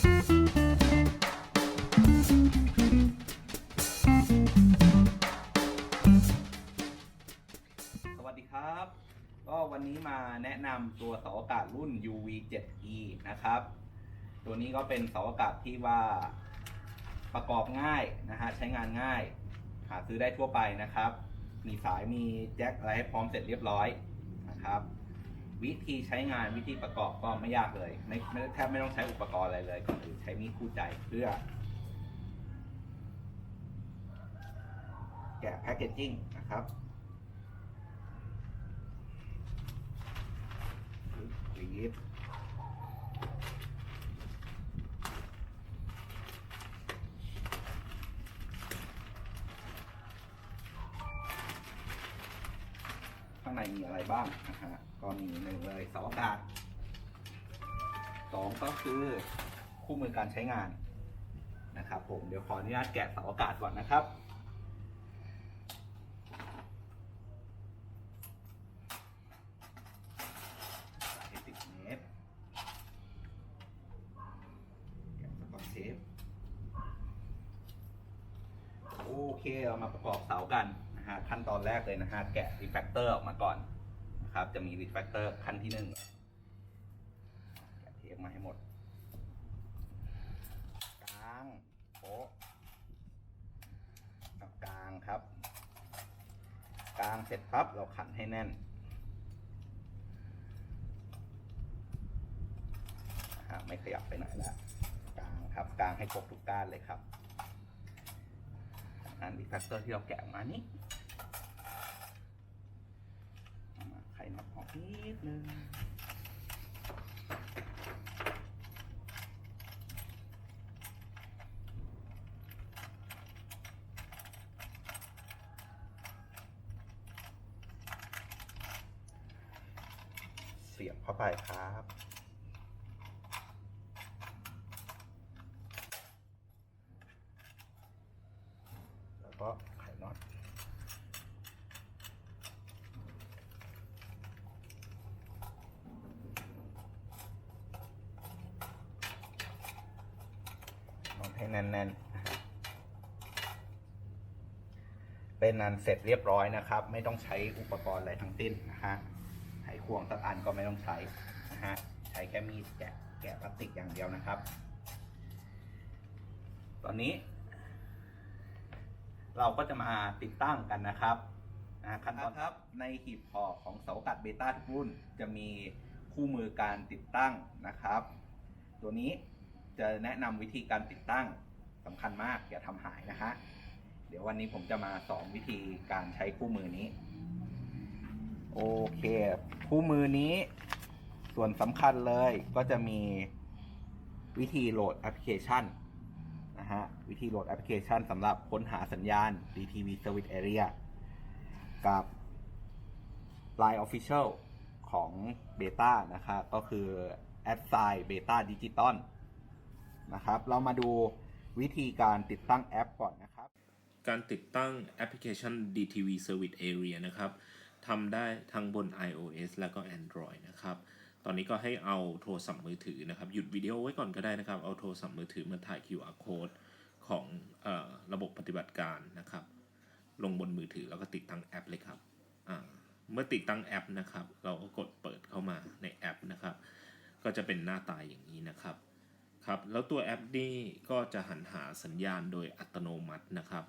สวัสดีครับ ก็วันนี้มาแนะนำตัวเสาอากาศรุ่น UV7E นะครับ ตัวนี้ก็เป็นเสาอากาศที่ว่าประกอบง่ายนะฮะ ใช้งานง่าย หาซื้อได้ทั่วไปนะครับ มีสายมีแจ็คอะไรให้พร้อมเสร็จเรียบร้อยนะครับ วิธีใช้งานวิธีประกอบก็ไม่ยากเลย ไม่ไม่แทบไม่ต้องใช้อุปกรณ์อะไรเลยก่อนอื่นใช้มีดคู่ใจเพื่อ แกะแพคเกจจิ้งนะครับรีบข้างในมีอะไรบ้างนะฮะ ก็มีหนึ่งเลยเสาอากาศสองก็คือคู่มือการใช้งานนะครับผมเดี๋ยวขออนุญาตแกะเสาอากาศก่อนนะครับให้สิบเมตแกะสกอตเทปโอเค เรามาประกอบเสากันนะฮะขั้นตอนแรกเลยนะฮะ แกะรีแฟกเตอร์ออกมาก่อน นะครับ จะมีรีแฟกเตอร์ขั้นที่หนึ่งแกะเทปมาให้หมดกลางโป๊ะกับกลางครับ กลางเสร็จปั๊บเราขันให้แน่นไม่ขยับไปไหนแล้วกลางครับกลางให้ครบทุกก้านเลยครับจากนั้นดีแฟกเตอร์ที่เราแกะมานี้เอามาไข นิดนึงเสียบเข้าไปครับแล้วก็ไขน็อตน็อตให้ แน่นๆนะฮะเป็นนันเสร็จเรียบร้อยนะครับ ไม่ต้องใช้อุปกรณ์อะไรทั้งสิ้นนะฮะไขควงสักอันก็ไม่ต้องใช้นะฮะใช้แค่มีดแกะแกะพลาสติกอย่างเดียวนะครับ ตอนนี้ เราก็จะมาติดตั้งกันนะครับนะขั้นตอนครับในหีบห่อของเสาอากาศเบต้าทุกรุ่นจะมีคู่มือการติดตั้งนะครับ ตัวนี้ จะแนะนำวิธีการติดตั้งสำคัญมากอย่าทำหายนะฮะเดี๋ยววันนี้ผมจะมาสอนวิธีการใช้คู่มือนี้ โอเค คู่มือนี้ ส่วนสำคัญเลยก็จะมีวิธีโหลดแอปพลิเคชันนะฮะวิธีโหลดแอปพลิเคชันสำหรับค้นหาสัญญาณ DTV Service Area กับ Line Official ของ Beta นะครับก็คือ a d s i g n Beta Digital นะครับ เรามาดูวิธีการติดตั้งแอปก่อนนะครับ การติดตั้งแอปพลิเคชัน DTV Service Area นะครับทำได้ทั้งบน iOS แล้วก็ Android นะครับ ตอนนี้ก็ให้เอาโทรศัพท์มือถือนะครับ หยุดวิดีโอไว้ก่อนก็ได้นะครับ เอาโทรศัพท์มือถือมาถ่าย QR code ของออระบบปฏิบัติการนะครับ ลงบนมือถือแล้วก็ติดตั้งแอปเลยครับ เมื่อติดตั้งแอปนะครับ เราก็กดเปิดเข้ามาในแอปนะครับ ก็จะเป็นหน้าตาอย่างนี้นะครับ ครับแล้วตัวแอปนี่ก็จะหันหาสัญญาณโดยอัตโนมัตินะครับ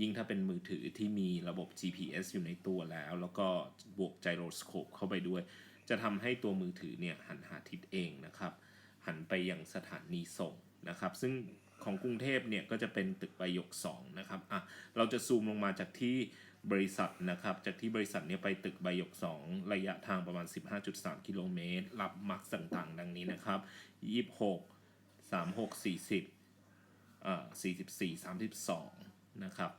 ยิ่งถ้าเป็นมือถือที่มีระบบ GPS อยู่ในตัวแล้ว แล้วก็บวกไจโรสโคปเข้าไปด้วย จะทำให้ตัวมือถือเนี่ยหันหาทิศเองนะครับ หันไปยังสถานีส่งนะครับ ซึ่งของกรุงเทพเนี่ยก็จะเป็นตึกใบหยก2นะครับอะเราจะซูมลงมาจากที่บริษัทนะครับ จากที่บริษัทเนี่ยไปตึกใบหยก 2 ระยะทางประมาณ 15.3 กิโลเมตรรับมักต่างๆ ดังนี้นะครับ 26 36 40เอ่อ44 32นะครับ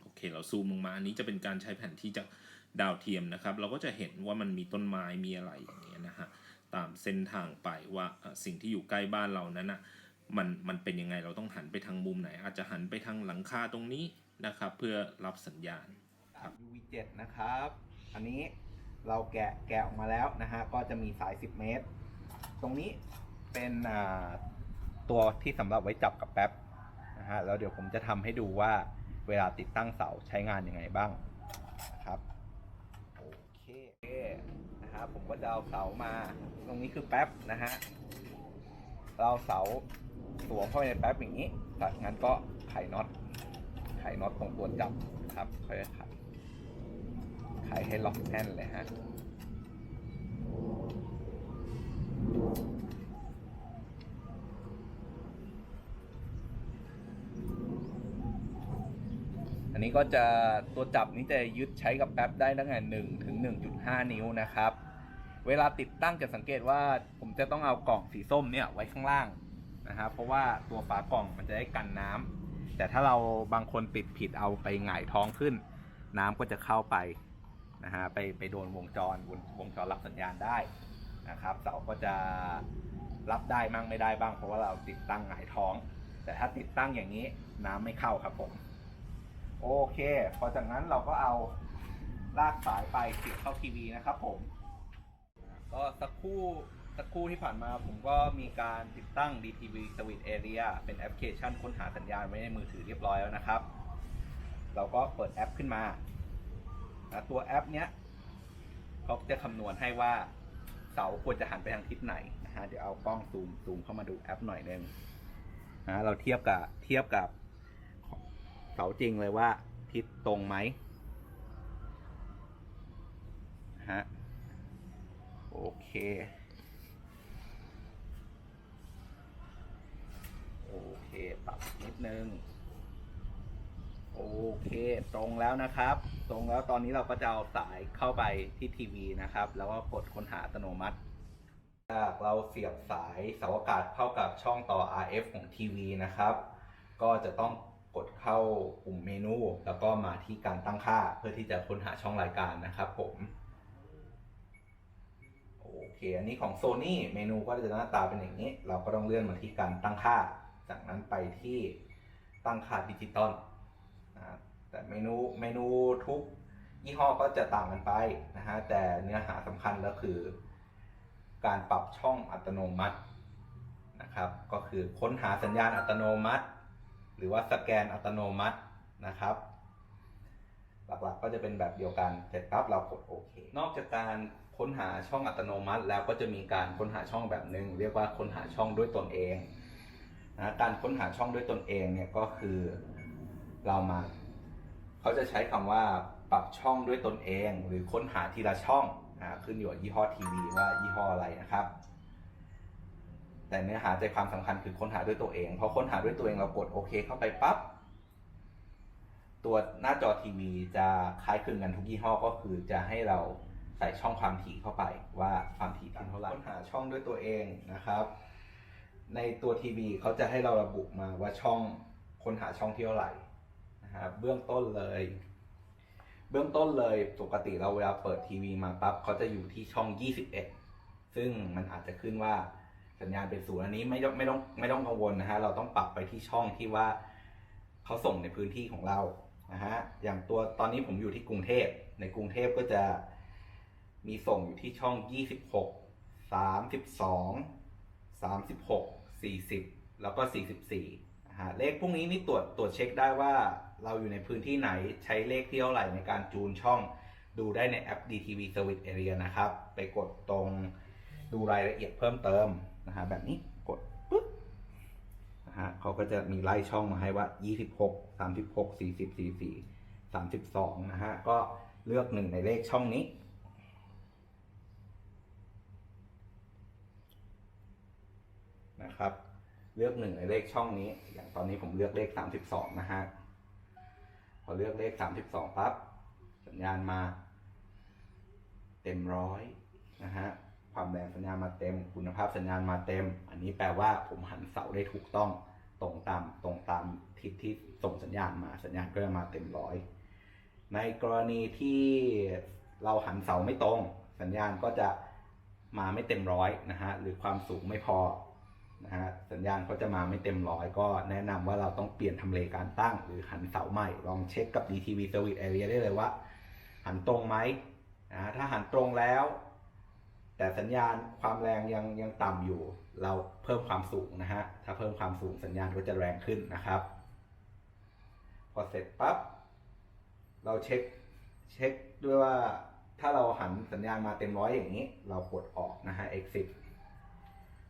โอเคเราซูมลงมาอันนี้จะเป็นการใช้แผนที่จากดาวเทียมนะครับ เราก็จะเห็นว่ามันมีต้นไม้มีอะไรอย่างเงี้ยนะฮะตามเส้นทางไปว่าสิ่งที่อยู่ใกล้บ้านเรานั้นอะมันมันเป็นยังไงเราต้องหันไปทางมุมไหน อาจจะหันไปทางหลังคาตรงนี้นะครับ เพื่อรับสัญญาณครับ UV7 นะครับ อันนี้เราแกะแกะออกมาแล้วนะฮะก็จะมีสาย 10 เมตร ตรงนี้ เป็นตัวที่สำหรับไว้จับกับแป๊บนะฮะแล้วเดี๋ยวผมจะทำให้ดูว่าเวลาติดตั้งเสาใช้งานยังไงบ้างนะครับโอเคนะครับผมก็จะเอาเสามาตรงนี้คือแป๊บนะฮะเราเอาเสาสวมเข้าไปในแป๊บอย่างนี้จากนั้นก็ไขน็อตไขน็อตตรงตัวจับนะครับค่อยๆไขไขให้ล็อกแน่นเลยฮะ อั นี้ก็จะตัวจับนี้จะยึดใช้กับแป๊บได้ตั้งแต่1ถึง1.5นิ้วนะครับ เวลาติดตั้งจะสังเกตว่าผมจะต้องเอากล่องสีส้มเนี่ยไว้ข้างล่างนะครับเพราะว่าตัวฝากล่องมันจะได้กันน้ำแต่ถ้าเราบางคนติดผิดเอาไปหงายท้องขึ้น น้ำก็จะเข้าไปนะฮะไปไปโดนวงจรวงวงจรรับสัญญาณได้นะครับเสาก็จะรับได้มั่งไม่ได้บ้าง เพราะว่าเราติดตั้งหงายท้อง แต่ถ้าติดตั้งอย่างนี้น้ำไม่เข้าครับผม โอเค พอจากนั้นเราก็เอาลากสายไปเสียบเข้าทีวีนะครับผม ก็สักครู่สักครู่ที่ผ่านมาผมก็มีการติดตั้ง DTV Switch Area เป็นแอปพลิเคชันค้นหาสัญญาณไว้ในมือถือเรียบร้อยแล้วนะครับ เราก็เปิดแอปขึ้นมา ตัวแอปเนี้ยเขาจะคำนวณให้ว่าเสาควรจะหันไปทางทิศไหนนะฮะเดี๋ยวเอากล้องซูมซูมเข้ามาดูแอปหน่อยนึงนะเราเทียบกับเทียบกับ เสาจริงเลยว่าทิศตรงไหมฮะโอเค โอเค ปรับนิดนึง โอเค ตรงแล้วนะครับ ตรงแล้วตอนนี้เราก็จะเอาสายเข้าไปที่ทีวีนะครับ แล้วก็กดค้นหาอัตโนมัติจากเราเสียบสายเสาอากาศเข้ากับช่องต่อ RF ของทีวีนะครับ ก็จะต้อง กดเข้าปุ่มเมนู แล้วก็มาที่การตั้งค่าเพื่อที่จะค้นหาช่องรายการนะครับผมโอเค อันนี้ของ Sony เมนูก็จะหน้าตาเป็นอย่างนี้ เราก็ต้องเลื่อนมาที่การตั้งค่า จากนั้นไปที่ตั้งค่าดิจิตอลนะแต่เมนูเมนูทุกยี่ห้อก็จะต่างกันไปนะฮะแต่เนื้อหาสำคัญก็คือ การปรับช่องอัตโนมัตินะครับ ก็คือค้นหาสัญญาณอัตโนมัติ รือว่าสแกนอัตโนมัตินะครับ หลักๆก็จะเป็นแบบเดียวกันเสร็จปั๊บเรากดโอเค นอกจากการค้นหาช่องอัตโนมัติ แล้วก็จะมีการค้นหาช่องแบบหนึ่งเรียกว่าค้นหาช่องด้วยตนเองนะการค้นหาช่องด้วยตนเองเนี่ยก็คือเรามาเขาจะใช้คำว่าปรับช่องด้วยตนเอง หรือค้นหาทีละช่องอ่าขึ้นอยู่กับยี่ห้อทีวีว่ายี่ห้ออะไรนะครับ แต่เนื้อหาใจความสำคัญคือค้นหาด้วยตัวเองพอค้นหาด้วยตัวเองเรากดโอเคเข้าไปปั๊บตัวหน้าจอทีวีจะคล้ายคลึงกันทุกยี่ห้อก็คือจะให้เราใส่ช่องความถี่เข้าไปว่าความถี่เป็นเท่าไหร่ค้นหาช่องด้วยตัวเองนะครับ ในตัวทีวีเขาจะให้เราระบุมาว่าช่องค้นหาช่องที่เท่าไหร่นะครับเบื้องต้นเลย เบื้องต้นเลยปกติเราเวลาเปิดทีวีมาปั๊บเขาจะอยู่ที่ช่อง 21 ซึ่งมันอาจจะขึ้นว่า สัญญาณเป็นศูนย์อันนี้ไม่ต้องไม่ต้องไม่ต้องกังวลนะฮะเราต้องปรับไปที่ช่องที่ว่าเขาส่งในพื้นที่ของเรานะฮะอย่างตัวตอนนี้ผมอยู่ที่กรุงเทพในกรุงเทพก็จะมีส่งอยู่ที่ช่อง 26 32 36 40 แล้วก็ 44นะฮะเลขพวกนี้นี่ตรวจตรวจเช็คได้ว่าเราอยู่ในพื้นที่ไหนใช้เลขที่เท่าไหร่ในการจูนช่องดูได้ในแอป DTV Service Area นะครับ ไปกดตรงดูรายละเอียดเพิ่มเติม นะฮะแบบนี้กดปุ๊บนะฮะเขาก็จะมีไล่ช่องมาให้ว่า 26 36 40 44 32นะฮะก็เลือกหนึ่งในเลขช่องนี้นะครับ เลือกหนึ่งในเลขช่องนี้ อย่างตอนนี้ผมเลือกเลข 32 นะฮะพอเลือกเลข 32ปั๊บสัญญาณมา เต็มร้อยนะฮะ ความแรงสัญญาณมาเต็ม คุณภาพสัญญาณมาเต็ม อันนี้แปลว่าผมหันเสาได้ถูกต้องตรงตามตรงตามทิศที่ส่งสัญญาณมาสัญญาณก็จะมาเต็มร้อยในกรณีที่เราหันเสาไม่ตรง สัญญาณก็จะมาไม่เต็มร้อยนะฮะหรือความสูงไม่พอนะฮะสัญญาณเขาจะมาไม่เต็มร้อยก็แนะนำว่าเราต้องเปลี่ยนทำเลการตั้ง หรือหันเสาใหม่ ลองเช็คกับ DTV Service Area ได้เลยว่า หันตรงไหมนะถ้าหันตรงแล้ว แต่สัญญาณความแรงยังยังต่ำอยู่ เราเพิ่มความสูงนะฮะ ถ้าเพิ่มความสูงสัญญาณก็จะแรงขึ้นนะครับ พอเสร็จปั๊บ เราเช็คเช็คด้วยว่าถ้าเราหันสัญญาณมาเต็มร้อยอย่างนี้ เรากดออกนะฮะ exit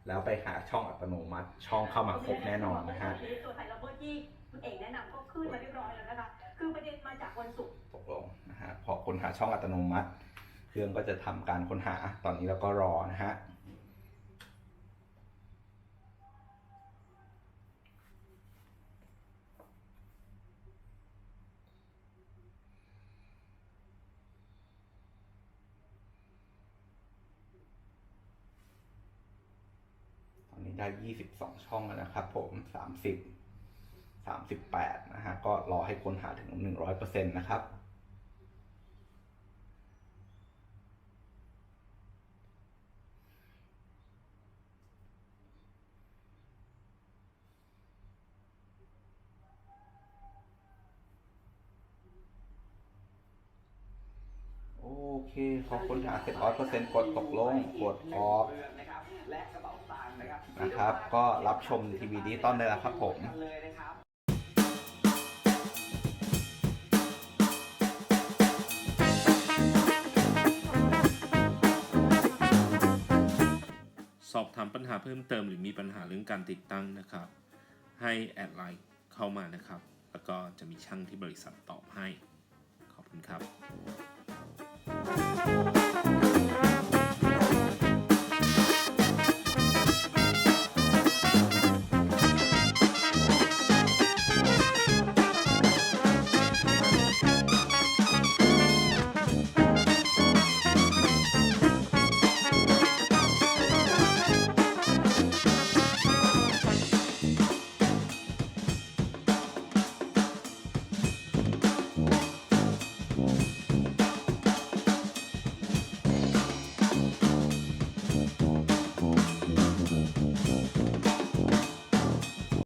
แล้วไปหาช่องอัตโนมัติช่องเข้ามาครบแน่นอนนะฮะตัวไทยระเบิดที่คุณเอกแนะนำก็ขึ้นมาเรียบร้อยแล้วนะคะ คือประเด็นมาจากวันศุกร์ตกลงนะฮะพอค้นหาช่องอัตโนมัติ เครื่องก็จะทำการค้นหาตอนนี้เราก็รอนะฮะตอนนี้ได้ 22 ช่องแล้วนะครับผม 30 38 นะฮะ ก็รอให้ค้นหาถึง 100%นะครับ โอ เคพอค้นหาเสร็จ100%กดตกลงกดออกนะครับ ก็รับชมทีวีดิจิตอลได้แล้วครับผมสอบถามปัญหาเพิ่มเติมหรือมีปัญหาเรื่องการติดตั้งนะครับ ให้แอดไลน์เข้ามานะครับ แล้วก็จะมีช่างที่บริษัทตอบให้ ขอบคุณครับ Thank you.